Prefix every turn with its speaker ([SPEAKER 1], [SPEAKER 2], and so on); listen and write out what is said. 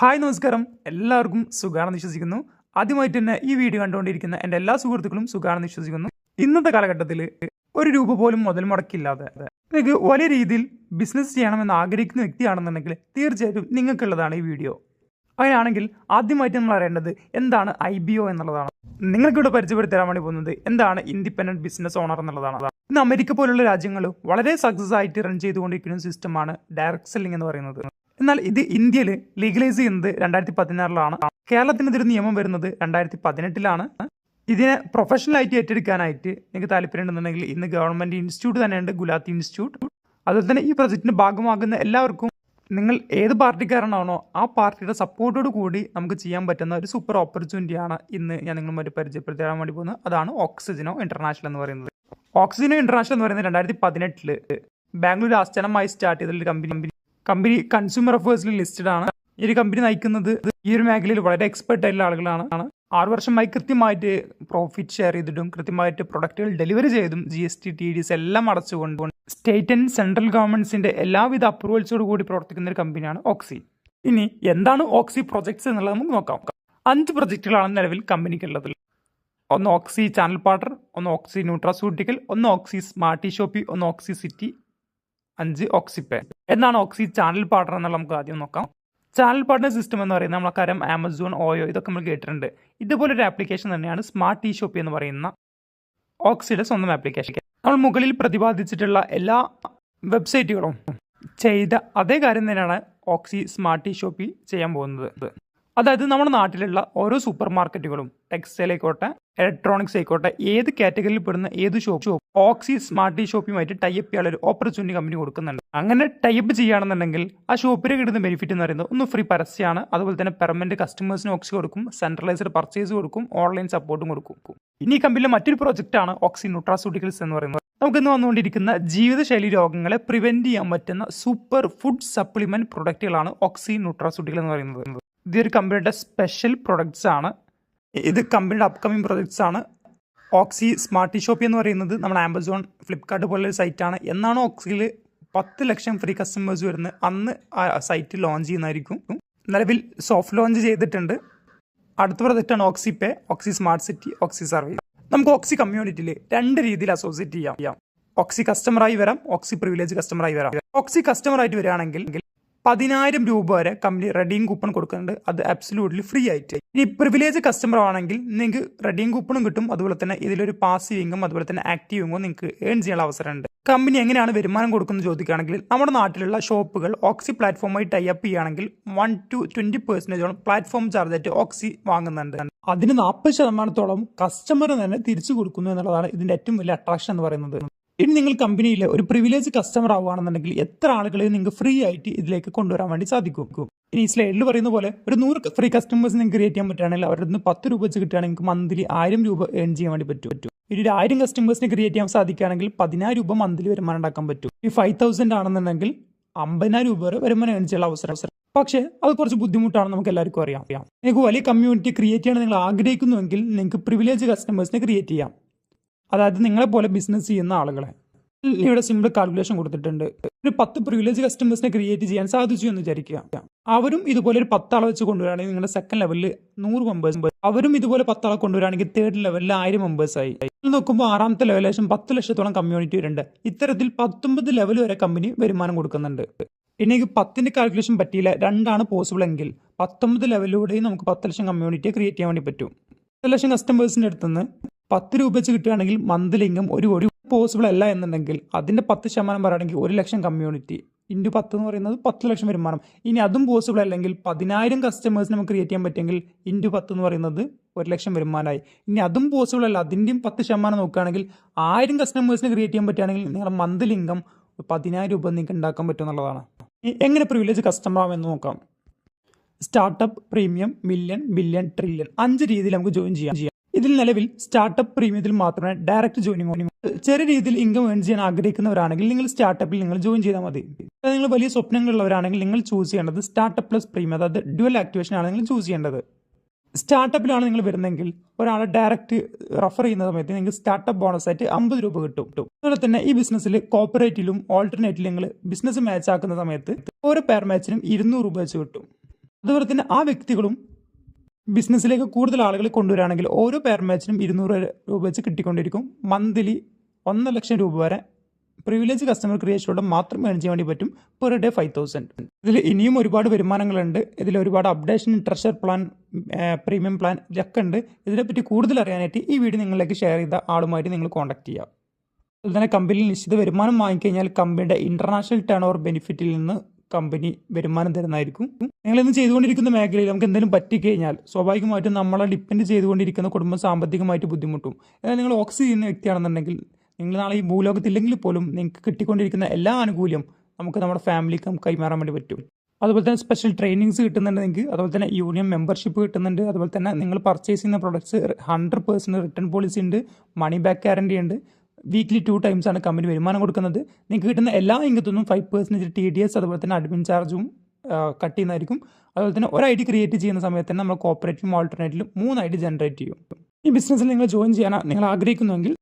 [SPEAKER 1] Hi നമസ്കാരം. എല്ലാവർക്കും സുഖാണെന്ന് വിശ്വസിക്കുന്നു. ആദ്യമായിട്ട് തന്നെ ഈ വീഡിയോ കണ്ടുകൊണ്ടിരിക്കുന്ന എന്റെ എല്ലാ സുഹൃത്തുക്കളും സുഖാണെന്ന് വിശ്വസിക്കുന്നു. ഇന്നത്തെ കാലഘട്ടത്തിൽ ഒരു രൂപ പോലും മുതൽ മുടക്കില്ലാതെ നിങ്ങൾക്ക് വലിയ രീതിയിൽ ബിസിനസ് ചെയ്യണമെന്ന് ആഗ്രഹിക്കുന്ന വ്യക്തിയാണെന്നുണ്ടെങ്കിൽ തീർച്ചയായിട്ടും നിങ്ങൾക്കുള്ളതാണ് ഈ വീഡിയോ. അങ്ങനെയാണെങ്കിൽ ആദ്യമായിട്ട് നമ്മൾ അറിയേണ്ടത് എന്താണ് ഐ ബി ഒ എന്നുള്ളതാണ്. നിങ്ങൾക്കിവിടെ പരിചയപ്പെടുത്തി തരാൻ വേണ്ടി പോകുന്നത് എന്താണ് ഇൻഡിപെൻഡന്റ് ബിസിനസ് ഓണർ എന്നുള്ളതാണ്. ഇന്ന് അമേരിക്ക പോലുള്ള രാജ്യങ്ങൾ വളരെ സക്സസ് ആയിട്ട് റൺ ചെയ്തുകൊണ്ടിരിക്കുന്ന സിസ്റ്റമാണ് ഡയറക്ട് സെല്ലിംഗ് എന്ന് പറയുന്നത്. എന്നാൽ ഇത് ഇന്ത്യയിൽ ലീഗലൈസ് ചെയ്യുന്നത് രണ്ടായിരത്തി പതിനാറിലാണ് കേരളത്തിന് ഇതൊരു നിയമം വരുന്നത് രണ്ടായിരത്തി പതിനെട്ടിലാണ് ഇതിനെ പ്രൊഫഷണൽ ആയിട്ട് ഏറ്റെടുക്കാനായിട്ട് നിങ്ങൾക്ക് താല്പര്യമുണ്ടെന്നുണ്ടെങ്കിൽ ഇന്ന് ഗവൺമെന്റ് ഇൻസ്റ്റിറ്റ്യൂട്ട് തന്നെയുണ്ട് ഗുലാത്തി ഇൻസ്റ്റിറ്റ്യൂട്ട് അതുപോലെ തന്നെ ഈ പ്രൊജക്ടിന്റെ ഭാഗമാകുന്ന എല്ലാവർക്കും നിങ്ങൾ ഏത് പാർട്ടിക്കാരനാണോ ആ പാർട്ടിയുടെ സപ്പോർട്ടോട് കൂടി നമുക്ക് ചെയ്യാൻ പറ്റുന്ന ഒരു സൂപ്പർ ഓപ്പർച്യൂണിറ്റിയാണ് ഇന്ന് ഞാൻ നിങ്ങളുമായിട്ട് പരിചയപ്പെടുത്തി തരാൻ വേണ്ടി പോകുന്നത്. അതാണ് ഓക്സിജനോ ഇന്റർനാഷണൽ എന്ന് പറയുന്നത്. ഓക്സിജനോ ഇന്റർനാഷണൽ എന്ന് പറയുന്നത് രണ്ടായിരത്തി പതിനെട്ടിൽ ബാംഗ്ലൂർ ആസ്ഥാനമായി സ്റ്റാർട്ട് ചെയ്ത ഒരു കമ്പനി കമ്പനി കൺസ്യൂമർ അഫേഴ്സിൽ ലിസ്റ്റഡ് ആണ്. ഈ ഒരു കമ്പനി നയിക്കുന്നത് ഈ ഒരു മേഖലയിൽ വളരെ എക്സ്പെർട്ട് ആയിട്ടുള്ള ആളുകളാണ്. ആറ് വർഷമായി കൃത്യമായിട്ട് പ്രോഫിറ്റ് ഷെയർ ചെയ്തിട്ടും കൃത്യമായിട്ട് പ്രൊഡക്റ്റുകൾ ഡെലിവറി ചെയ്തും G S T T D S എല്ലാം അടച്ചുകൊണ്ട് സ്റ്റേറ്റ് ആൻഡ് സെൻട്രൽ ഗവൺമെന്റ്സിന്റെ എല്ലാവിധ അപ്രൂവൽസോട് കൂടി പ്രവർത്തിക്കുന്ന ഒരു കമ്പനിയാണ് ഓക്സി ഇനി എന്താണ് ഓക്സി പ്രൊജക്ട്സ് എന്നുള്ളത് നമുക്ക് നോക്കാം. അഞ്ച് പ്രൊജക്റ്റുകളാണ് നിലവിൽ കമ്പനിക്കുള്ളത് ഒന്ന് ഓക്സി ചാനൽ പാർട്ടർ ഒന്ന് ഓക്സി ന്യൂട്രാസ്യൂട്ടിക്കൽ ഒന്ന് ഓക്സി സ്മാർട്ടി ഷോപ്പി ഒന്ന് ഓക്സി സിറ്റി അഞ്ച് ഓക്സിപേ എന്നാണ് ഓക്സി ചാനൽ പാർട്ണർ എന്നുള്ള നമുക്ക് ആദ്യം നോക്കാം. ചാനൽ പാർട്ണർ സിസ്റ്റം എന്ന് പറയുന്നത് നമ്മളക്കാരം ആമസോൺ ഓയോ ഇതൊക്കെ നമ്മൾ കേട്ടിട്ടുണ്ട്. ഇതുപോലെ ഒരു ആപ്ലിക്കേഷൻ തന്നെയാണ് സ്മാർട്ട് ഈ ഷോപ്പി എന്ന് പറയുന്ന ഓക്സിയുടെ സ്വന്തം ആപ്ലിക്കേഷൻ നമ്മൾ മുകളിൽ പ്രതിപാദിച്ചിട്ടുള്ള എല്ലാ വെബ്സൈറ്റുകളും ചെയ്ത അതേ കാര്യം തന്നെയാണ് ഓക്സി സ്മാർട്ട് ഈ ഷോപ്പിൽ ചെയ്യാൻ പോകുന്നത്. അതായത് നമ്മുടെ നാട്ടിലുള്ള ഓരോ സൂപ്പർ മാർക്കറ്റുകളും ടെക്സ്റ്റൈൽ ആയിക്കോട്ടെ ഇലക്ട്രോണിക്സ് ആയിക്കോട്ടെ ഏത് കാറ്റഗറിയിൽ പെടുന്ന ഏത് ഷോപ്പ് ഷോപ്പ് ഓക്സി സ്മാർട്ട് ഷോപ്പുമായിട്ട് ടൈപ്പ് ചെയ്യാനുള്ള ഒരു ഓപ്പർച്യൂണിറ്റി കമ്പനി കൊടുക്കുന്നുണ്ട്. അങ്ങനെ ടൈപ്പ് ചെയ്യുകയാണെന്നുണ്ടെങ്കിൽ ആ ഷോപ്പിന് കിട്ടുന്ന ബെനിഫിറ്റ് എന്ന് പറയുന്നത് ഒന്ന് ഫ്രീ പരസ്യമാണ് അതുപോലെ തന്നെ പെർമനന്റ് കസ്റ്റമേഴ്സിന് ഓക്സി കൊടുക്കും സെൻട്രലൈസ്ഡ് പർച്ചേസ് കൊടുക്കും ഓൺലൈൻ സപ്പോർട്ടും കൊടുക്കും. ഇനി കമ്പനിയിലെ മറ്റൊരു ആണ് ഓക്സി ന്യൂട്രാസ്യൂട്ടിക്കൽസ് എന്ന് പറയുന്നത്. നമുക്ക് ഇന്ന് വന്നുകൊണ്ടിരിക്കുന്ന ജീവിതശൈലി രോഗങ്ങളെ പ്രിവെന്റ് ചെയ്യാൻ പറ്റുന്ന സൂപ്പർ ഫുഡ് സപ്ലിമെന്റ് പ്രൊഡക്റ്റുകളാണ് ഓക്സി ന്യൂട്രാസ്യൂട്ടിക്കൽ എന്ന് പറയുന്നത്. ഇതൊരു കമ്പനിയുടെ സ്പെഷ്യൽ പ്രൊഡക്ട്സ് ആണ്. ഇത് കമ്പനിയുടെ അപ്കമിങ് പ്രൊഡക്ട്സ് ആണ്. ഓക്സി സ്മാർട്ട് ഷോപ്പ് എന്ന് പറയുന്നത് നമ്മുടെ ആമസോൺ ഫ്ലിപ്കാർട്ട് പോലുള്ള സൈറ്റാണ് എന്നാണ് ഓക്സിയിൽ പത്ത് ലക്ഷം ഫ്രീ കസ്റ്റമേഴ്സ് വരുന്നത് അന്ന് ആ സൈറ്റ് ലോഞ്ച് ചെയ്യുന്നതായിരിക്കും. നിലവിൽ സോഫ്റ്റ് ലോഞ്ച് ചെയ്തിട്ടുണ്ട്. അടുത്ത പ്രൊജക്റ്റാണ് Oxy pay Oxy smart city Oxy service നമുക്ക് ഓക്സി കമ്മ്യൂണിറ്റിയിൽ രണ്ട് രീതിയിൽ അസോസിയേറ്റ് ചെയ്യാം. ഓക്സി കസ്റ്റമറായി വരാം ഓക്സി പ്രിവിലേജ് കസ്റ്റമറായി വരാം. ഓക്സി കസ്റ്റമറായിട്ട് വരികയാണെങ്കിൽ പതിനായിരം രൂപ വരെ കമ്പനി റെഡിയും കൂപ്പൺ കൊടുക്കുന്നുണ്ട്. അത് അബ്സല്യൂട്ട്ലി ഫ്രീ ആയിട്ട്. ഇനി പ്രിവിലേജ് കസ്റ്റമർ ആണെങ്കിൽ നിങ്ങൾക്ക് റെഡിയും കൂപ്പണും കിട്ടും. അതുപോലെ തന്നെ ഇതിലൊരു പാസീവ് ഇങ്കും അതുപോലെ തന്നെ ആക്റ്റീവ് ഇങ്കും നിങ്ങൾക്ക് ഏൺ ചെയ്യാനുള്ള അവസരമുണ്ട്. കമ്പനി എങ്ങനെയാണ് വരുമാനം കൊടുക്കുന്നത് ചോദിക്കുകയാണെങ്കിൽ നമ്മുടെ നാട്ടിലുള്ള ഷോപ്പുകൾ ഓക്സി പ്ലാറ്റ്ഫോമായി ടൈ അപ്പ് ചെയ്യുകയാണെങ്കിൽ വൺ ടു ട്വന്റി പെർസെന്റേജോളം പ്ലാറ്റ്ഫോം ചാർജ് ആയിട്ട് ഓക്സി വാങ്ങുന്നുണ്ട്. അതിന് നാൽപ്പത് ശതമാനത്തോളം കസ്റ്റമർ തന്നെ തിരിച്ചു കൊടുക്കുന്നു എന്നുള്ളതാണ് ഇതിന്റെ ഏറ്റവും വലിയ അട്രാക്ഷൻ എന്ന് പറയുന്നത്. ഇനി നിങ്ങൾ കമ്പനിയിലെ ഒരു പ്രിവിലേജ് കസ്റ്റമർ ആവുകയാണെന്നുണ്ടെങ്കിൽ എത്ര ആളുകളെ നിങ്ങൾക്ക് ഫ്രീ ആയിട്ട് ഇതിലേക്ക് കൊണ്ടുവരാൻ വേണ്ടി സാധിക്കും? ഇനി സ്ലൈഡിൽ പറയുന്ന പോലെ ഒരു നൂറ് ഫ്രീ കസ്റ്റമേഴ്സ് നിങ്ങൾക്ക് ക്രിയേറ്റ് ചെയ്യാൻ പറ്റുകയാണെങ്കിൽ അവരുടെ നിന്ന് പത്ത് രൂപ വെച്ച് കിട്ടുകയാണെങ്കിൽ നിങ്ങൾക്ക് മന്ത്ലി ആയിരം രൂപ ഏൺ ചെയ്യാൻ വേണ്ടി പറ്റും. ഇനി ഒരു ആയിരം കസ്റ്റമേഴ്സിനെ ക്രിയേറ്റ് ചെയ്യാൻ സാധിക്കുകയാണെങ്കിൽ പതിനായിരം രൂപ മന്ത്ലി വരുമാനം ഉണ്ടാക്കാൻ പറ്റും. ഈ ഫൈവ് തൗസൻഡ് ആണെന്നുണ്ടെങ്കിൽ അമ്പതിനായിരം രൂപ വരെ വരുമാനം ഏൺ ചെയ്യാനുള്ള അവസരം. പക്ഷേ അത് കുറച്ച് ബുദ്ധിമുട്ടാണ് നമുക്ക് എല്ലാവർക്കും അറിയാം. നിങ്ങൾക്ക് വലിയ കമ്മ്യൂണിറ്റി ക്രിയേറ്റ് ചെയ്യാൻ നിങ്ങൾ ആഗ്രഹിക്കുന്നുവെങ്കിൽ നിങ്ങൾക്ക് പ്രിവിലേജ് കസ്റ്റമേഴ്സിനെ ക്രിയേറ്റ് ചെയ്യാം. അതായത് നിങ്ങളെപ്പോലെ ബിസിനസ് ചെയ്യുന്ന ആളുകളെ. ഇവിടെ സിമ്പിൾ കാൽക്കുലേഷൻ കൊടുത്തിട്ടുണ്ട്. ഒരു പത്ത് പ്രിവിലേജ് കസ്റ്റമേഴ്സിനെ ക്രിയേറ്റ് ചെയ്യാൻ സാധിച്ചു എന്ന് വിചാരിക്കുക. അവരും ഇതുപോലെ ഒരു പത്താളെ വെച്ച് കൊണ്ടുവരാണെങ്കിൽ നിങ്ങളുടെ സെക്കൻഡ് ലെവലിൽ നൂറ് മെമ്പേഴ്സ് അവരും ഇതുപോലെ പത്താളെ കൊണ്ടുവരാണെങ്കിൽ തേർഡ് ലെവലിൽ ആയിരം മെമ്പേഴ്സ് ആയി. നോക്കുമ്പോൾ ആറാമത്തെ ലെവൽ ഏകദേശം പത്ത് ലക്ഷത്തോളം കമ്മ്യൂണിറ്റി വരുന്നുണ്ട്. ഇത്തരത്തിൽ പത്തൊമ്പത് ലെവൽ വരെ കമ്പനി വരുമാനം കൊടുക്കുന്നുണ്ട്. പിന്നെ എനിക്ക് പത്തിന്റെ കാൽക്കുലേഷൻ പറ്റിയില്ല. രണ്ടാണ് പോസിബിൾ എങ്കിൽ പത്തൊമ്പത് ലെവലിലൂടെയും നമുക്ക് പത്ത് ലക്ഷം കമ്മ്യൂണിറ്റിയെ ക്രിയേറ്റ് ചെയ്യാൻ വേണ്ടി പറ്റും. പത്ത് ലക്ഷം കസ്റ്റമേഴ്സിന്റെ അടുത്ത് നിന്ന് പത്ത് രൂപ വെച്ച് കിട്ടുകയാണെങ്കിൽ മന്ത്ലി ഇൻകം ഒരു ഒരു പോസിബിൾ അല്ല എന്നുണ്ടെങ്കിൽ അതിന്റെ പത്ത് ശതമാനം പറയുകയാണെങ്കിൽ ഒരു ലക്ഷം കമ്മ്യൂണിറ്റി ഇന്റു പത്ത് എന്ന് പറയുന്നത് പത്ത് ലക്ഷം വരുമാനം. ഇനി അതും പോസിബിൾ അല്ലെങ്കിൽ പതിനായിരം കസ്റ്റമേഴ്സ് നമുക്ക് ക്രിയേറ്റ് ചെയ്യാൻ പറ്റുമെങ്കിൽ ഇന്റു പത്ത് എന്ന് പറയുന്നത് ഒരു ലക്ഷം വരുമാനമായി. ഇനി അതും പോസിബിൾ അല്ല അതിന്റെയും പത്ത് ശതമാനം നോക്കുകയാണെങ്കിൽ ആയിരം കസ്റ്റമേഴ്സിന് ക്രിയേറ്റ് ചെയ്യാൻ പറ്റുകയാണെങ്കിൽ നിങ്ങളുടെ മന്ത്ലി ഇൻകം പതിനായിരം രൂപ നിങ്ങൾക്ക് ഉണ്ടാക്കാൻ പറ്റുമെന്നുള്ളതാണ് എങ്ങനെ പ്രിവിലേജ് കസ്റ്റമർ ആവുമെന്ന് നോക്കാം. Startup premium million billion trillion അഞ്ച് രീതിയിൽ നമുക്ക് ജോയിൻ ചെയ്യാം. ഇതിൽ നിലവിൽ സ്റ്റാർട്ടപ്പ് പ്രീമിയത്തിൽ മാത്രമേ ഡയറക്റ്റ് ജോയിനിങ് ചെറിയ രീതിയിൽ ഇൻകം ഏൺ ചെയ്യാൻ ആഗ്രഹിക്കുന്നവരാണെങ്കിൽ നിങ്ങൾ സ്റ്റാർട്ടപ്പിൽ നിങ്ങൾ ജോയിൻ ചെയ്താൽ മതി. നിങ്ങൾ വലിയ സ്വപ്നങ്ങളുള്ളവരാണെങ്കിൽ നിങ്ങൾ ചൂസ് ചെയ്യേണ്ടത് സ്റ്റാർട്ടപ്പ് പ്ലസ് പ്രീമിയം അതായത് ഡ്യുവൽ ആക്ടിവേഷൻ ആണ് നിങ്ങൾ ചൂസ് ചെയ്യേണ്ടത്. സ്റ്റാർട്ടപ്പിലാണ് നിങ്ങൾ വരുന്നതെങ്കിൽ ഒരാളെ ഡയറക്റ്റ് റഫർ ചെയ്യുന്ന സമയത്ത് നിങ്ങൾക്ക് സ്റ്റാർട്ടപ്പ് ബോണസ് ആയിട്ട് അമ്പത് രൂപ കിട്ടും. അതുപോലെ തന്നെ ഈ ബിസിനസ്സിൽ കോപ്പറേറ്റിലും ഓൾട്ടർനേറ്റിലും നിങ്ങൾ ബിസിനസ് മാച്ച് ആക്കുന്ന സമയത്ത് ഓരോ പെയർ മാച്ചിനും ഇരുന്നൂറ് രൂപ വെച്ച് കിട്ടും. അതുപോലെ തന്നെ ആ വ്യക്തികളും ബിസിനസ്സിലേക്ക് കൂടുതൽ ആളുകളെ കൊണ്ടുവരാണെങ്കിൽ ഓരോ പെയർ മാച്ചിനും ഇരുന്നൂറ് രൂപ വെച്ച് കിട്ടിക്കൊണ്ടിരിക്കും. മന്ത്ലി ഒന്നര ലക്ഷം രൂപ വരെ പ്രിവിലേജ് കസ്റ്റമർ ക്രിയേഷനിലൂടെ മാത്രം ഏൺ ചെയ്യാൻ വേണ്ടി പറ്റും പെർ ഡേ ഫൈവ് തൗസൻഡ് ഇതിൽ ഇനിയും ഒരുപാട് വരുമാനങ്ങളുണ്ട്. ഇതിൽ ഒരുപാട് updation treasure plan premium plan ഇതൊക്കെ ഉണ്ട്. ഇതിനെപ്പറ്റി കൂടുതൽ അറിയാനായിട്ട് ഈ വീഡിയോ നിങ്ങളിലേക്ക് ഷെയർ ചെയ്ത ആളുമായിട്ട് നിങ്ങൾ കോൺടാക്ട് ചെയ്യുക. അതുപോലെ തന്നെ കമ്പനിയിൽ നിശ്ചിത വരുമാനം വാങ്ങിക്കഴിഞ്ഞാൽ കമ്പനിയുടെ ഇന്റർനാഷണൽ ടേൺ ഓവർ ബെനിഫിറ്റിൽ നിന്ന് കമ്പനി വരുമാനം തരുന്നതായിരിക്കും. നിങ്ങൾ ഇന്ന് ചെയ്തുകൊണ്ടിരിക്കുന്ന മേഖലയിൽ നമുക്ക് എന്തെങ്കിലും പറ്റിക്കഴിഞ്ഞാൽ സ്വാഭാവികമായിട്ടും നമ്മളെ ഡിപ്പെൻഡ് ചെയ്തുകൊണ്ടിരിക്കുന്ന കുടുംബം സാമ്പത്തികമായിട്ട് ബുദ്ധിമുട്ടും. എന്നാൽ നിങ്ങൾ ഓക്സി ചെയ്യുന്ന വ്യക്തിയാണെന്നുണ്ടെങ്കിൽ നിങ്ങൾ നാളെ ഈ ഭൂലോകത്തില്ലെങ്കിൽ പോലും നിങ്ങൾക്ക് കിട്ടിക്കൊണ്ടിരിക്കുന്ന എല്ലാ ആനുകൂല്യം നമുക്ക് നമ്മുടെ ഫാമിലിക്കും കൈമാറാൻ വേണ്ടി പറ്റും. അതുപോലെ തന്നെ സ്പെഷ്യൽ ട്രെയിനിങ്സ് കിട്ടുന്നുണ്ട് നിങ്ങൾക്ക് അതുപോലെ തന്നെ യൂണിയൻ മെമ്പർഷിപ്പ് കിട്ടുന്നുണ്ട് അതുപോലെ തന്നെ നിങ്ങൾ പർച്ചേസ് ചെയ്യുന്ന products hundred percent return policy ഉണ്ട് മണി ബാക്ക് ഗ്യാരണ്ടി ഉണ്ട്. വീക്ക്ലി ടു ടൈംസ് ആണ് കമ്പനി വരുമാനം കൊടുക്കുന്നത്. നിങ്ങൾക്ക് കിട്ടുന്ന എല്ലാ ഇംഗത്തുനിന്നും five percentage T D S അതുപോലെ തന്നെ അഡ്മിൻ ചാർജും കട്ട് ചെയ്യുന്നതായിരിക്കും. അതുപോലെ തന്നെ ഒരു ഐ ഡി ക്രിയേറ്റ് ചെയ്യുന്ന സമയത്ത് തന്നെ നമ്മൾ കോപ്പറേറ്റീവും ആൾട്ടർനേറ്റീവും മൂന്ന് ഐ ഡി ജനറേറ്റ് ചെയ്യും. ഈ ബിസിനസ്സിൽ നിങ്ങൾ ജോയിൻ ചെയ്യാൻ നിങ്ങൾ ആഗ്രഹിക്കുന്നുവെങ്കിൽ